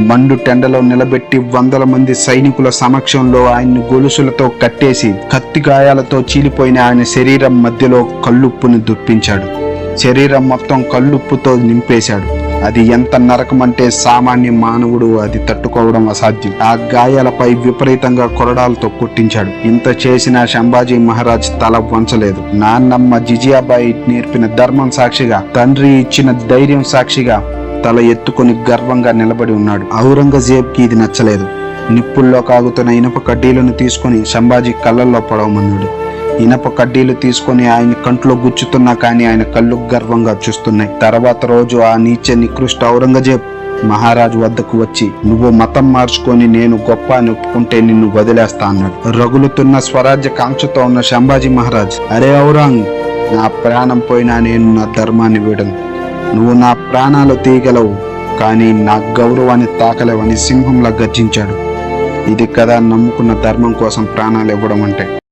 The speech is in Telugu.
మండు టెండలో నిలబెట్టి వందల మంది సైనికుల సమక్షంలో ఆయన్ని గొలుసులతో కట్టేసి కత్తి గాయాలతో చీలిపోయిన ఆయన శరీరం మధ్యలో కల్లుప్పుని దుప్పించాడు. శరీరం మొత్తం కల్లుప్పుతో నింపేశాడు. అది ఎంత నరకమంటే సామాన్య మానవుడు అది తట్టుకోవడం అసాధ్యం. ఆ గాయాలపై విపరీతంగా కొరడాలతో కొట్టించాడు. ఇంత చేసిన శంభాజీ మహారాజ్ తల వంచలేదు. నాన్నమ్మ జిజియాబాయి నేర్పిన ధర్మం సాక్షిగా తండ్రి ఇచ్చిన ధైర్యం సాక్షిగా తల ఎత్తుకొని గర్వంగా నిలబడి ఉన్నాడు. ఔరంగజేబ్కి ఇది నచ్చలేదు. నిప్పుల్లో కాగుతున్న ఇనుప కడ్డీలను తీసుకొని శంభాజీ కళ్ళల్లో పడవమన్నాడు. ఇనప కడ్డీలు తీసుకొని ఆయన కంట్లో గుచ్చుతున్నా కానీ ఆయన కళ్ళు గర్వంగా చూస్తున్నాయి. తర్వాత రోజు ఆ నీచ నికృష్ట ఔరంగజేబ్ మహారాజు వద్దకు వచ్చి నువ్వు మతం మార్చుకొని నేను గొప్ప అని ఒప్పుకుంటే నిన్ను వదిలేస్తా అన్నాడు. రగులుతున్న స్వరాజ్య కాంక్షతో ఉన్న శంభాజీ మహారాజ్ అరే ఔరంగ్ నా ప్రాణం పోయినా నేను నా ధర్మాన్ని వీడను. నువ్వు నా ప్రాణాలు తీయగలవు కానీ నా గౌరవాన్ని తాకలేవని సింహంలా గర్జించాడు. ఇది కదా నమ్ముకున్న ధర్మం కోసం ప్రాణాలు ఇవ్వడం అంటే.